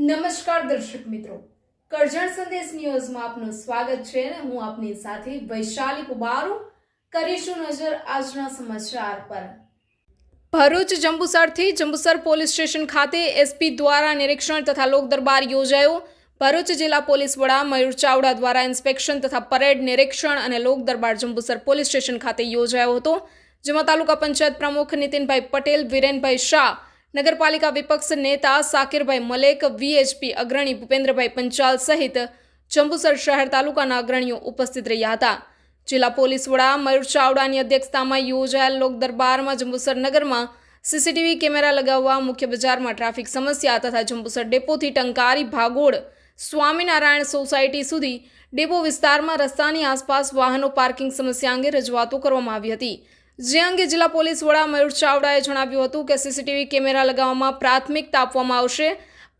નમસ્કાર દર્શક મિત્રો. કરજણ સંદેશ ન્યૂઝમાં આપનું સ્વાગત છે અને હું આપની સાથે વૈશાલી કુબારુ કરીશું નજર આજના સમાચાર પર. ભરૂચ જંબુસરથી જંબુસર પોલીસ સ્ટેશન ખાતે એસપી દ્વારા નિરીક્ષણ તથા લોક દરબાર યોજાયો. ભરૂચ જિલ્લા પોલીસ વડા મયુર ચાવડા દ્વારા ઇન્સ્પેક્શન તથા પરેડ નિરીક્ષણ અને લોક દરબાર જંબુસર પોલીસ સ્ટેશન ખાતે યોજાયો હતો, જેમાં તાલુકા પંચાયત પ્રમુખ નીતિનભાઈ પટેલ, વિરેનભાઈ શાહ નગરપાલિકા વિપક્ષ નેતા સાકિરભાઈ મલેક, વીએચપી અગ્રણી ભૂપેન્દ્રભાઈ પંચાલ સહિત જંબુસર શહેર તાલુકાના અગ્રણીઓ ઉપસ્થિત રહ્યા હતા. જિલ્લા પોલીસ વડા મયુર ચાવડાની અધ્યક્ષતામાં યોજાયેલ લોક દરબારમાં જંબુસર નગરમાં સીસીટીવી કેમેરા લગાવવા મુખ્ય બજારમાં ટ્રાફિક સમસ્યા તથા જંબુસર ડેપોથી ટંકારી ભાગોળ સ્વામિનારાયણ સોસાયટી સુધી ડેપો વિસ્તારમાં રસ્તાની આસપાસ વાહનો પાર્કિંગ સમસ્યા અંગે રજૂઆતો કરવામાં આવી હતી. જે અંગે જિલ્લા પોલીસ વડા મયુર ચાવડાએ જણાવ્યું હતું કે સીસીટીવી કેમેરા લગાવવામાં પ્રાથમિકતા આપવામાં આવશે.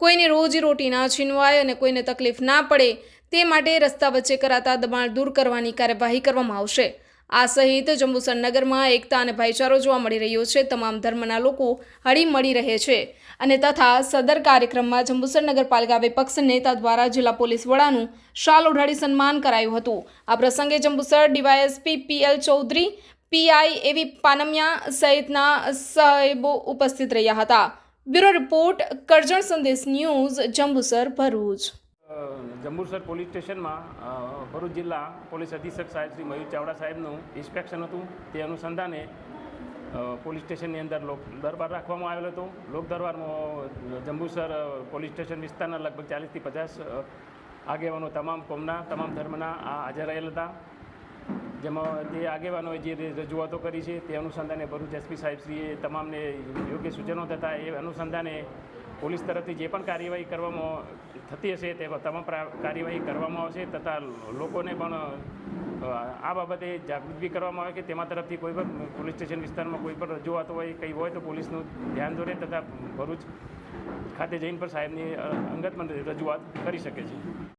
કોઈની રોજીરોટી ના છીનવાય અને કોઈને તકલીફ ના પડે તે માટે રસ્તા વચ્ચે કરાતા દબાણ દૂર કરવાની કાર્યવાહી કરવામાં આવશે. આ સહિત જંબુસર નગરમાં એકતા અને ભાઈચારો જોવા મળી રહ્યો છે. તમામ ધર્મના લોકો હળી મળી રહે છે અને તથા સદર કાર્યક્રમમાં જંબુસર નગરપાલિકા વિપક્ષ નેતા દ્વારા જિલ્લા પોલીસ વડાનું શાલ ઓઢાડી સન્માન કરાયું હતું. આ પ્રસંગે Jambusar DYSP PL Chaudhary PI AV Panmiya સહિતના સાહેબો ઉપસ્થિત રહ્યા હતા. Bureau report, Karjan Sandesh news, Jambusar, Bharuch. Jambusar police સ્ટેશનમાં ભરૂચ જિલ્લા પોલીસ અધિક્ષક સાહેબ શ્રી મયુર ચાવડા સાહેબનું ઇન્સ્પેક્શન હતું. તે અનુસંધાને પોલીસ સ્ટેશનની અંદર લોક દરબાર રાખવામાં આવેલો હતો. લોક દરબારમાં જંબુસર પોલીસ સ્ટેશન વિસ્તારના લગભગ ચાલીસથી પચાસ આગેવાનો તમામ કોમના, તમામ ધર્મના આ હાજર રહેલ હતા. જેમાં તે આગેવાનોએ જે રજૂઆતો કરી છે તે અનુસંધાને ભરૂચ એસપી સાહેબશ્રીએ તમામને યોગ્ય સૂચનો થતા એ અનુસંધાને પોલીસ તરફથી જે પણ કાર્યવાહી કરવામાં થતી હશે તે તમામ કાર્યવાહી કરવામાં આવશે તથા લોકોને પણ આ બાબતે જાગૃત બી કરવામાં આવે કે તેમાં તરફથી કોઈ પણ પોલીસ સ્ટેશન વિસ્તારમાં કોઈ પણ રજૂઆતો હોય, કંઈ હોય તો પોલીસનું ધ્યાન દોરે તથા ભરૂચ ખાતે જઈને પણ સાહેબની અંગત રજૂઆત કરી શકે છે.